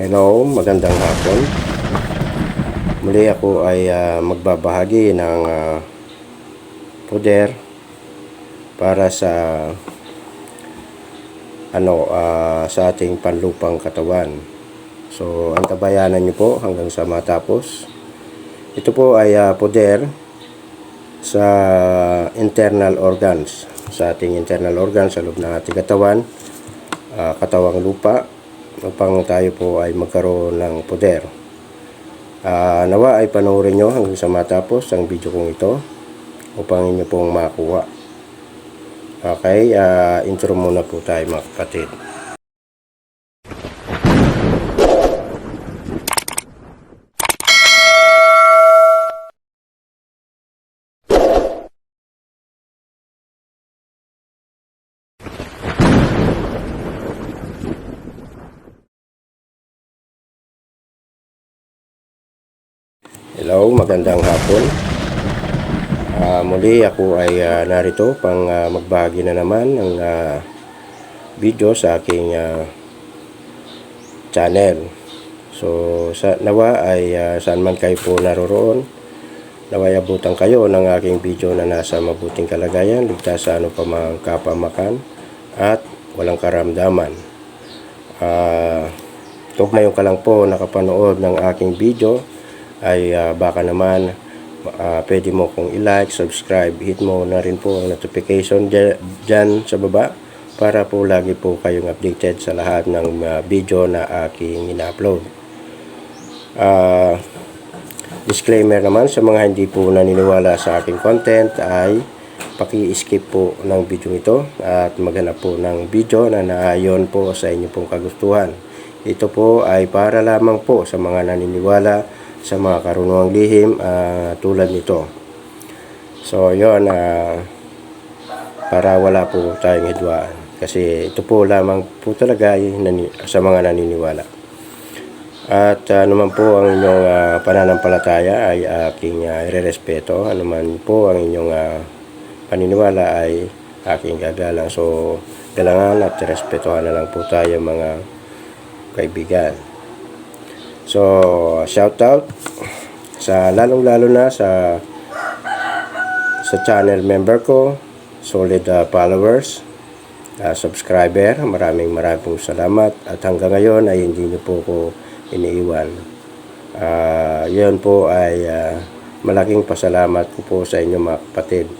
Hello, magandang hapon. Muli ako ay ah, magbabahagi ng ah, poder para sa ano ah, sa ating panlupang katawan. So, antabayanan niyo po hanggang sa matapos. Ito po ay ah, poder sa internal organs, sa ating internal organs sa loob ng ating katawan, ah, katawang lupa, upang tayo po ay magkaroon ng poder. Ah, nawa ay panoorin nyo hanggang sa matapos ang video kong ito upang inyo pong makuha. Okay, ah, intro muna po tayo mga kapatid. Hello, magandang hapon. Ah, muli ako ay ah, narito pang ah, magbahagi na naman ng ah, video sa aking ah, channel. So, sa nawa ay ah, saan man kayo po naroroon, naway abutan kayo ng aking video na nasa mabuting kalagayan, ligtas sa ano pa mang kapamakan at walang karamdaman. Kung ngayon ka lang po nakapanood ng aking video, ay ah, baka naman ah, pwede mo kong i-like, subscribe, hit mo na rin po ang notification dya- dyan sa baba para po lagi po kayong updated sa lahat ng ah, video na aking ina-upload. Ah, disclaimer naman sa mga hindi po naniniwala sa aking content ay paki-skip po ng video ito at maghanap po ng video na naayon po sa inyo pong kagustuhan. Ito po ay para lamang po sa mga naniniwala sa mga karunungang lihim ah, tulad nito. So, yon para wala po tayong hidwaan. Kasi ito po lamang po talaga sa mga naniniwala. At uh, naman po ang inyong ah, pananampalataya ay aking uh, irerespeto. Ano man po ang inyong ah, paniniwala ay aking gagalang. So, galangan at respetuhan na lang po tayo mga kaibigan. So, shout out sa lalong-lalo na sa sa channel member ko, solid uh, followers, uh, subscriber. Maraming maraming salamat at hanggang ngayon ay hindi niyo po ko iniiwan. Uh, yun po ay uh, malaking pasalamat ko po sa inyo mga kapatid.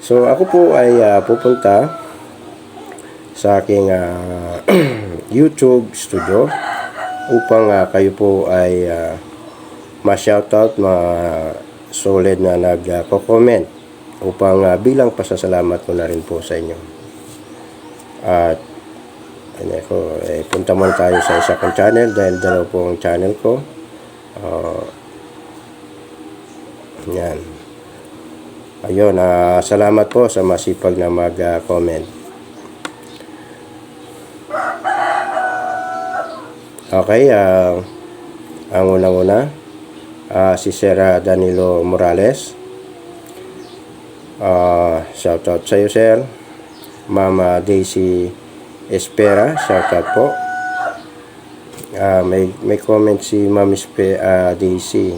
So ako po ay uh, pupunta sa aking uh, YouTube studio upang uh, kayo po ay uh, ma-shoutout, ma-solid na nag-comment upang uh, bilang pasasalamat ko na rin po sa inyo. At ano ko, eh, punta muna tayo sa isa kong channel dahil dalawa po ang channel ko. Uh, yan. Ayun, ah, salamat po sa masipag na mag-comment. Okay, ah, ang unang-una, ah, si Sir Danilo Morales. Ah, shout out sa Sir. Mama Daisy Espera, shout out po. Ah, may, may comment si Ma'am Espe, ah, Daisy.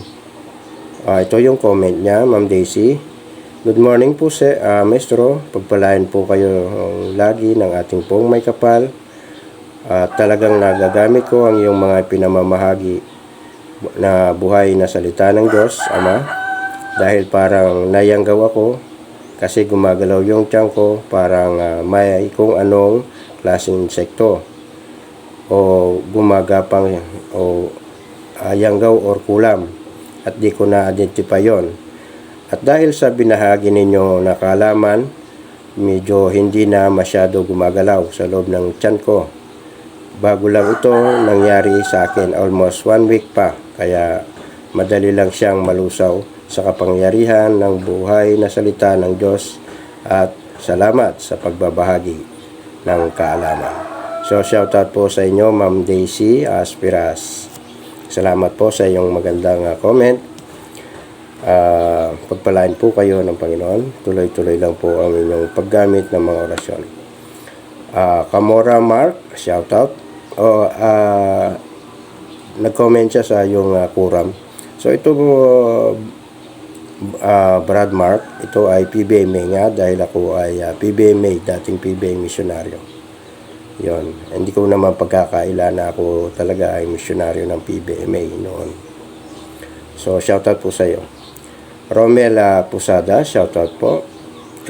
Ah, ito yung comment niya, Ma'am Daisy. Good morning po, sa ah, Maestro. Pagpalain po kayo lagi ng ating pong may kapal. At talagang nagagamit ko ang iyong mga pinamamahagi na buhay na salita ng Diyos, Ama. Dahil parang nayanggaw ako kasi gumagalaw yung tiyan ko parang ah, may kung anong klaseng insekto o gumagapang o ayanggaw or kulam at di ko na-identify yon. At dahil sa binahagi ninyo na kaalaman, medyo hindi na masyado gumagalaw sa loob ng tiyan ko. Bago lang ito nangyari sa akin almost one week pa, kaya madali lang siyang malusaw sa kapangyarihan ng buhay na salita ng Diyos at salamat sa pagbabahagi ng kaalaman. So shoutout po sa inyo Ma'am Daisy Aspiras. Salamat po sa iyong magandang ah, comment. Ah, pagpalain po kayo ng Panginoon. Tuloy-tuloy lang po ang inyong paggamit ng mga orasyon. Ah, Kamora Mark, shout out. O ah, nag-comment siya sa yung uh, kuram. So ito uh, Brad Mark, ito ay PBMA nga dahil ako ay uh, PBMA, dating PBA misyonaryo. Yon, hindi ko naman pagkakaila na ako talaga ay misyonaryo ng PBMA noon. So shoutout po sa iyo. Romel uh, Pusada, shoutout po.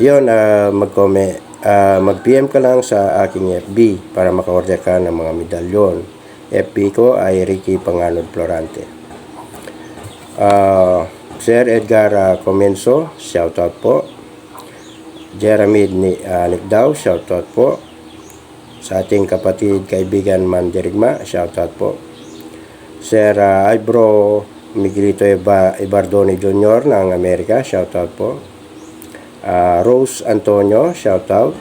Yon, uh, mag-comment, uh, mag-PM ka lang sa aking FB para maka-order ka ng mga medalyon. FB ko ay Ricky Panganod Florante. Uh, Sir Edgar uh, Comenso, shoutout po. Jeremy ni, uh, Nikdaw, shoutout po. Sa ating kapatid, kaibigan Mandirigma, shoutout po. Sir uh, Ibro Miguelito Eba, Ibardoni Jr. ng Amerika, shoutout po. Uh, Rose Antonio, shoutout.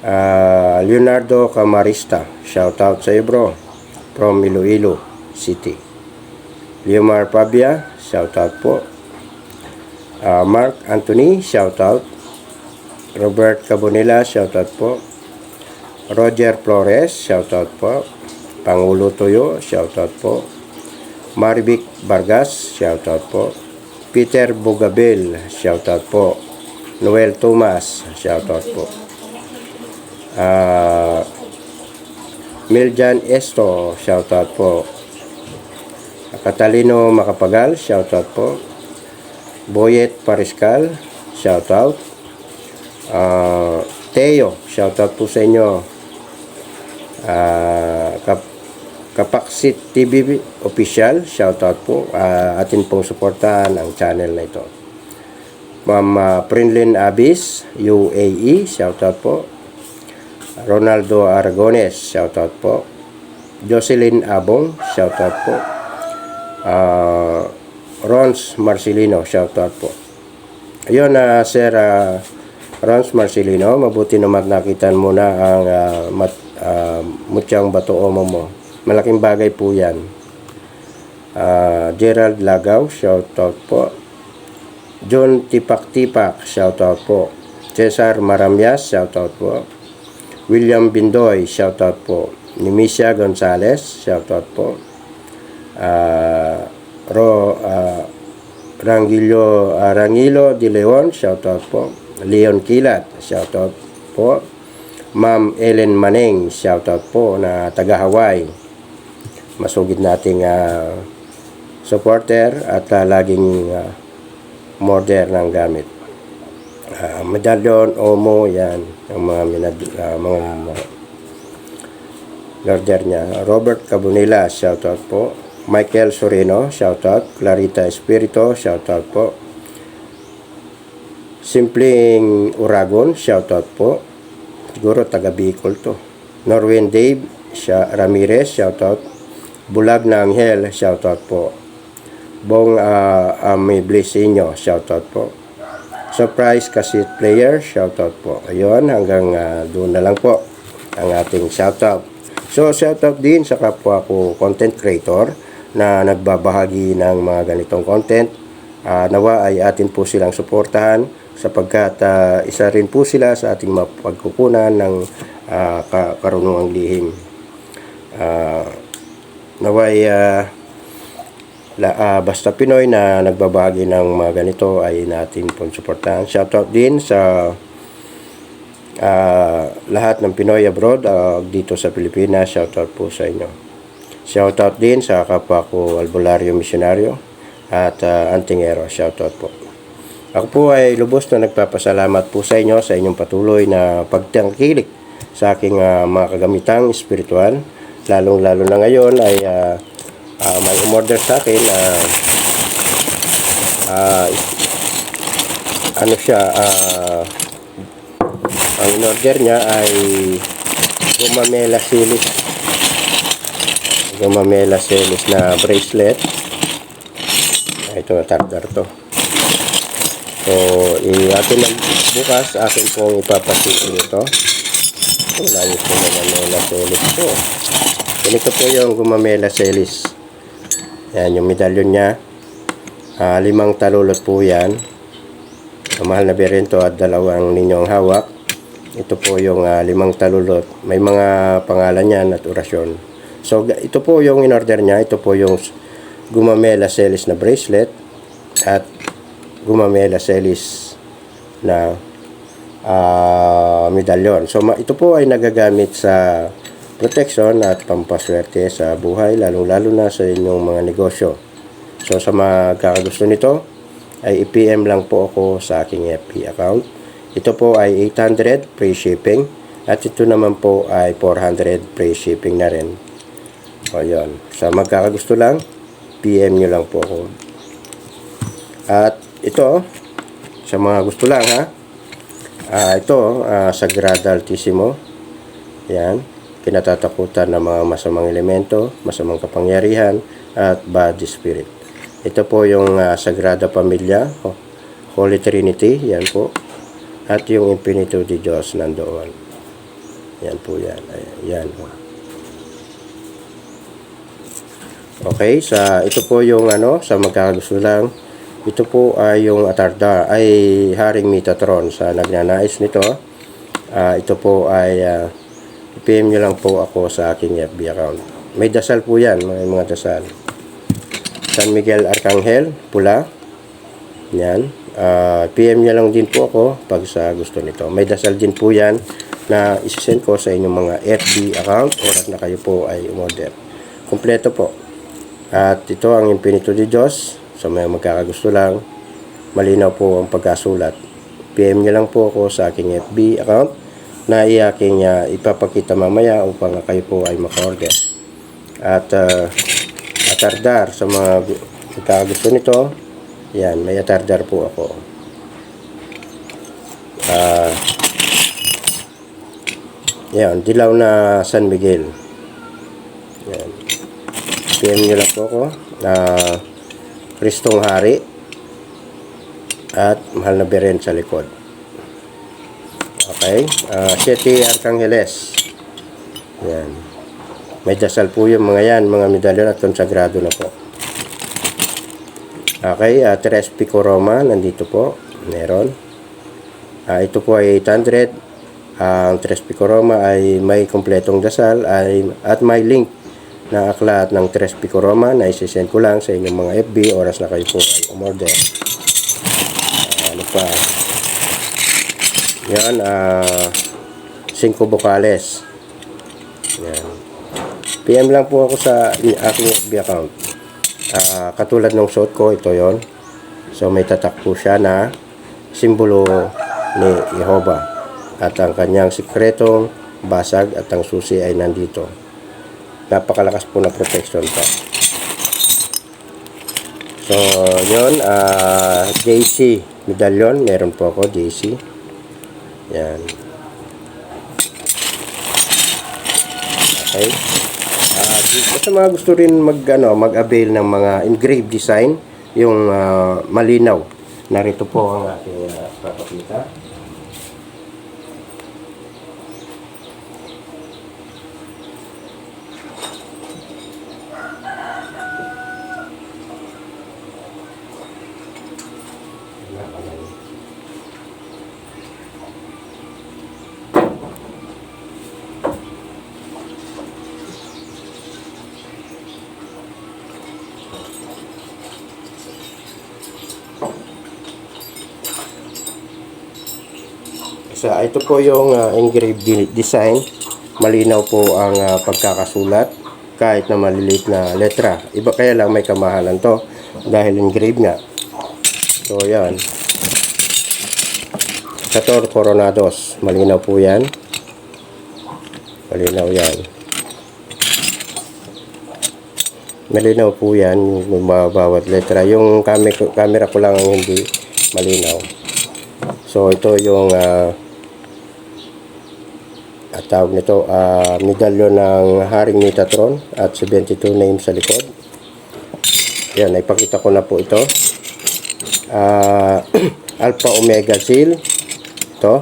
Uh, Leonardo Camarista, shoutout sa iyo bro. From Iloilo City. Leomar Pabia, shoutout po. Uh, Mark Anthony, shoutout. Robert Cabonela, shoutout po. Roger Flores, shoutout po. Pangulo Toyo, shoutout po. Marvic Vargas, shoutout po. Peter Bogabel, shoutout po. Noel Thomas, shoutout po. Uh, Miljan Esto, shoutout po. Catalino Macapagal, shoutout po. Boyet Pariscal, shoutout. Uh, Teo, shoutout po sa inyo. Uh, Kap Kapaksit TV official, shoutout po. Uh, atin pong suportahan ang channel na ito. Ma'am uh, Prinlin Abis, UAE, shoutout po. Ronaldo Aragones, shoutout po. Jocelyn Abong, shoutout po. Uh, Rons Marcelino, shoutout po. Ayun uh, Sir uh, Rons Marcelino, mabuti naman nakitan mo na ang uh, mat, uh, mutyang bato omo mo. Malaking bagay po yan. Uh, Gerald Lagaw, shoutout po. John Tipak Tipak, shoutout po. Cesar Maramyas, shoutout po. William Bindoy, shoutout po. Nimisia Gonzales, shoutout po. Uh, Ro, uh, Rangilo, uh, Rangilo De Leon, shoutout po. Leon Kilat, shoutout po. Ma'am Ellen Maneng, shoutout po na taga Hawaii. Masugid nating uh, supporter at uh, laging uh, order ng gamit. Uh, medalyon, omo, yan. Ang mga, minad, uh, mga order niya. Robert Cabunila, shoutout po. Michael Sorino, shoutout. Clarita Espirito, shoutout po. Simpleng Uragon, shoutout po. Siguro taga Bicol to. Norwin Dave, siya, Ramirez, shoutout. Bulag na Angel, shoutout po. Bong uh, uh, may Blesinyo, shoutout po. Surprise Kasit Player, shoutout po. Ayun, hanggang uh, doon na lang po ang ating shoutout. So, shoutout din sa kapwa ko content creator na nagbabahagi ng mga ganitong content. Uh, nawa ay atin po silang suportahan sapagkat uh, isa rin po sila sa ating mapagkukunan ng uh, karunungang lihim. Uh, naway uh, la, uh, basta Pinoy na nagbabahagi ng mga ganito ay natin pong suportahan. Shoutout din sa uh, lahat ng Pinoy abroad uh, dito sa Pilipinas. Shoutout po sa inyo. Shoutout din sa kapwa ko Albularyo Misionaryo at uh, Antingero. Shoutout po. Ako po ay lubos na nagpapasalamat po sa inyo sa inyong patuloy na pagtangkilik sa aking uh, mga kagamitang espiritual. Lalong-lalo na ngayon ay uh, uh, may umorder sa akin uh, uh, ano siya uh, ang in-order niya ay gumamela silis gumamela silis na bracelet ito tartar to So, atin lang bukas, akin pong ipapasitin ito. Layos po naman na selis po. Ganito po yung gumamela selis. Yan, yung medalyon niya. Uh, limang talulot po yan. Mahal na berento at dalawang ninyong hawak. Ito po yung uh, limang talulot. May mga pangalan yan at orasyon. So, ito po yung in-order niya. Ito po yung Gumamela Celis na bracelet at Gumamela Celis na ah, medalyon. So, ito po ay nagagamit sa protection at pampaswerte sa buhay, lalong-lalo na sa inyong mga negosyo. So, sa mga kakagusto nito, ay i-PM lang po ako sa aking FB account. Ito po ay 800 free shipping at ito naman po ay 400 free shipping na rin. O yun. Sa magkakagusto lang, PM nyo lang po ako. At ito, sa mga gusto lang ha, Ah, ito, ah, Sagrada Altissimo. Yan. Kinatatakutan ng mga masamang elemento, masamang kapangyarihan, at bad spirit. Ito po yung ah, Sagrada Pamilya, Holy Trinity, yan po. At yung Infinito de Diyos nandoon. Yan po yan. Ayan, yan. oh. Okay, sa ito po yung ano, sa magkakagusto lang. Ito po ay yung Atardar, ay Haring Metatron sa nagnanais nito. Ah, ito po ay ah, PM nyo lang po ako sa aking FB account. May dasal po yan, may mga dasal. San Miguel Arcangel, pula. Yan. Ah, PM nyo lang din po ako pag sa gusto nito. May dasal din po yan na isisend ko sa inyong mga FB account oras na kayo po ay umorder. Kompleto po. At ito ang Infinito de Diyos. Sa mga magkakagusto lang, malinaw po ang pagkasulat. PM nyo lang po ako sa aking FB account na iaking uh, ipapakita mamaya upang kayo po ay maka-order. At uh, atardar sa mga gu- magkakagusto nito, yan, may atardar po ako. Ah, yan, dilaw na San Miguel. Yan. PM nyo lang po ako. Ah, Kristong Hari at mahal na beren sa likod. Okay. Uh, Siete Archangeles. Yan. May dasal po yung mga yan, mga medalyon at konsagrado na po. Okay, uh, Tres Pico Roma, nandito po. Meron. Ah, ito po ay 800. Ah, ang Tres Pico Roma ay may kompletong dasal ay, at may link na aklat ng Tres Pico Roma na isisend ko lang sa inyong mga FB oras na kayo po ay umorder. Ah, ano pa? Yan, ah, cinco vocales. Yan. PM lang po ako sa aking FB account. Ah, katulad ng suot ko, ito yon. So may tatak po siya na simbolo ni Jehovah. At ang kanyang sikretong basag at ang susi ay nandito napakalakas po na protection to. So, yun, ah JC medallion, meron po ako JC. Yan. Okay. Ah, uh, sa mga gusto rin mag ano, mag-avail ng mga engraved design, yung ah, malinaw. Narito po ang aking uh, papakita. Sa ito po yung uh, engraved design. Malinaw po ang ah, pagkakasulat kahit na maliliit na letra. Iba kaya lang may kamahalan to dahil engraved nga. So yan. Sator Coronados. Malinaw po yan. Malinaw yan. Malinaw po yan yung bawat letra. Yung camera, ko lang ang hindi malinaw. So ito yung ah at tawag nito ah medalyon ng Haring Metatron at 72 names sa likod. Yan, ipakita ko na po ito. Ah Alpha Omega Seal. Ito.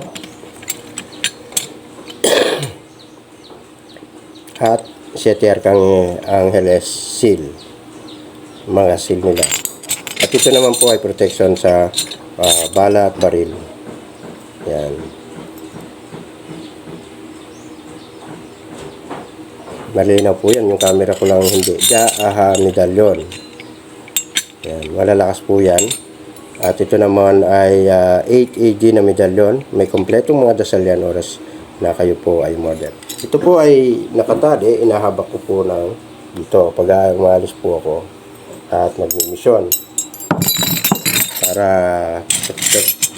At Siete Arcang Angeles Seal. Mga seal nila. At ito naman po ay protection sa ah, bala at baril. Yan. Malinaw po yan. Yung camera ko lang hindi. Ja, aha, medalyon. Yan. Malalakas po yan. At ito naman ay ah, 8 AD na medalyon. May kompletong mga dasal yan oras na kayo po ay model. Ito po ay nakatali. Inahabak ko po ng dito. Pag ah, umalis po ako at magmimisyon. Para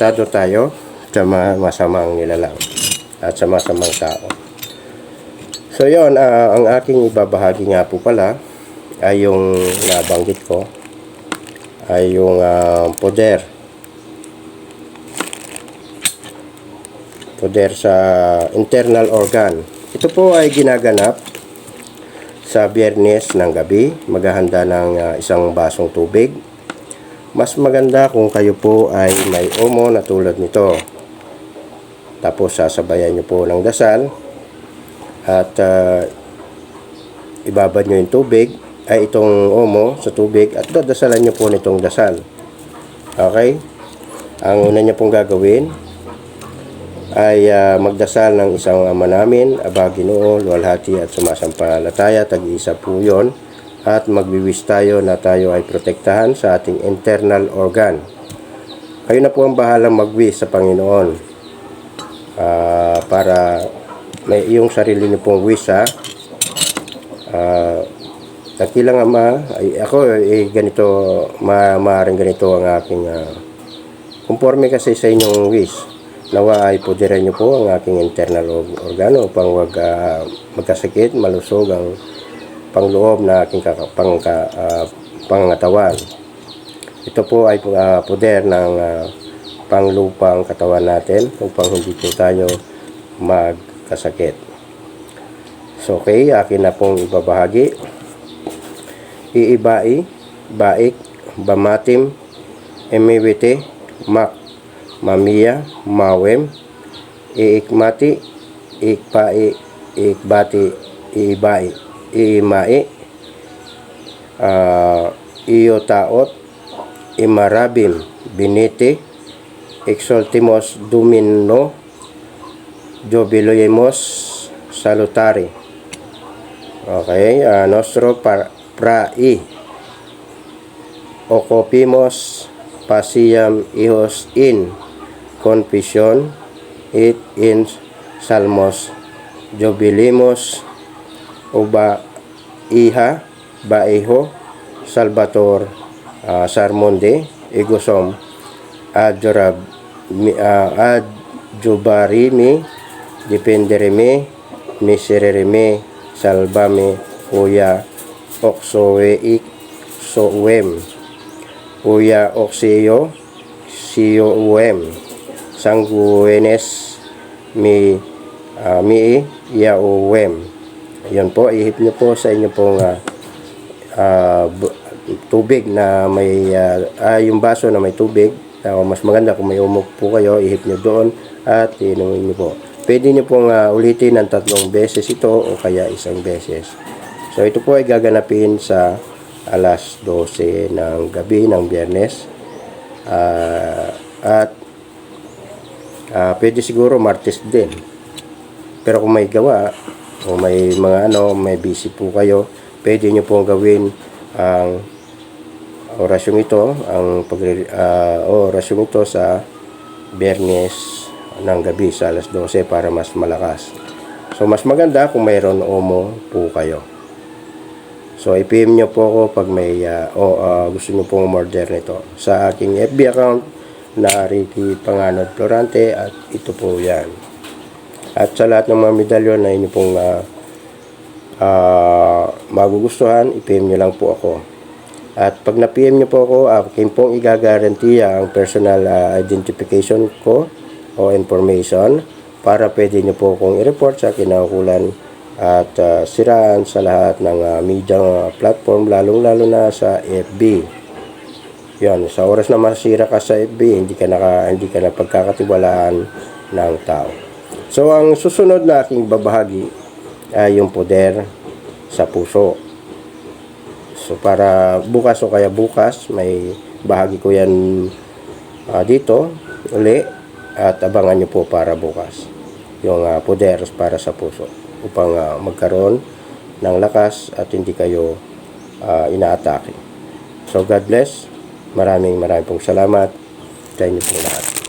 tado tayo sa masamang nilalang at sa masamang tao. So yon ah, ang aking ibabahagi nga po pala ay yung nabanggit ko ay yung ah, poder. Poder sa internal organ. Ito po ay ginaganap sa biyernes ng gabi. Maghahanda ng ah, isang basong tubig. Mas maganda kung kayo po ay may omo na tulad nito. Tapos sasabayan nyo po ng dasal at ah, ibabad nyo yung tubig ay itong omo sa tubig at dadasalan nyo po nitong dasal. Okay? Ang una nyo pong gagawin ay ah, magdasal ng isang ama namin, Aba Ginoo, Luwalhati at Sumasampalataya, tag-isa po yun. At magbiwis tayo na tayo ay protektahan sa ating internal organ. Kayo na po ang bahalang magwis sa Panginoon Ah, para may iyong sarili niyo pong wish ha. Ah, Dakilang ama, ay ako eh, ganito, ma maaaring ganito ang aking conforme kasi sa inyong wish. Nawa ay pudiran niyo po ang aking internal org- organo upang wag ah, magkasakit, malusog ang pangloob na aking pang, ka, ah, pangatawan. Ito po ay uh, puder ng ah, panglupang katawan natin upang hindi po tayo magkasakit. So okay, akin na pong ibabahagi. Iibai, baik, bamatim, emiwite, mak, mamiya, mawem, iikmati, ikpai, ikbati, iibai, iimai, ah, iyo taot, imarabim, biniti, exultimos domino, jubilemos salutari. Okay, ah, nostro par, prai, pasiam hijos in. Confession it in salmos. Jubilimos uba iha baiho salvator ah, sarmonde igosom adjorab mi, uh, adjubarimi dependereme miserereme salvame uya oksoweik sowem uya okseo siyo uem sanguenes mi uh, mi ya uem yun po ihip niyo po sa inyo pong ah, bu- tubig na may ah, ah, yung baso na may tubig. Ah, mas maganda kung may umok po kayo ihip nyo doon at inumin nyo po pwede nyo pong ah, ulitin ng tatlong beses ito o kaya isang beses. So ito po ay gaganapin sa alas 12 ng gabi ng biyernes. Ah, at ah, pwede siguro martes din. Pero kung may gawa o may mga ano may busy po kayo pwede nyo pong gawin ang orasyon ito ang pagre ah, orasyon ito sa biyernes ng gabi sa alas 12 para mas malakas. So mas maganda kung mayroon omo po kayo. So i-PM nyo po ako pag may ah, o ah, gusto nyo pong order nito. Sa aking FB account na Ricky Panganod Florante at ito po yan. At sa lahat ng mga medalyon na inyo pong ah, ah, magugustuhan i-PM nyo lang po ako. At pag na-PM nyo po ako, akin pong igagarantiya ang personal ah, identification ko o information para pwede nyo po kong i-report sa kinaukulan at ah, siraan sa lahat ng ah, media ah, platform, lalong-lalo na sa FB. Yan, sa oras na masira ka sa FB, hindi ka naka, hindi ka na pagkakatiwalaan ng tao. So, ang susunod na aking babahagi ay yung poder sa puso. So para bukas o kaya bukas may bahagi ko yan ah, dito uli at abangan nyo po para bukas yung ah, poder para sa puso upang ah, magkaroon ng lakas at hindi kayo ah, inaatake. So God bless. Maraming maraming pong salamat sa inyo pong lahat.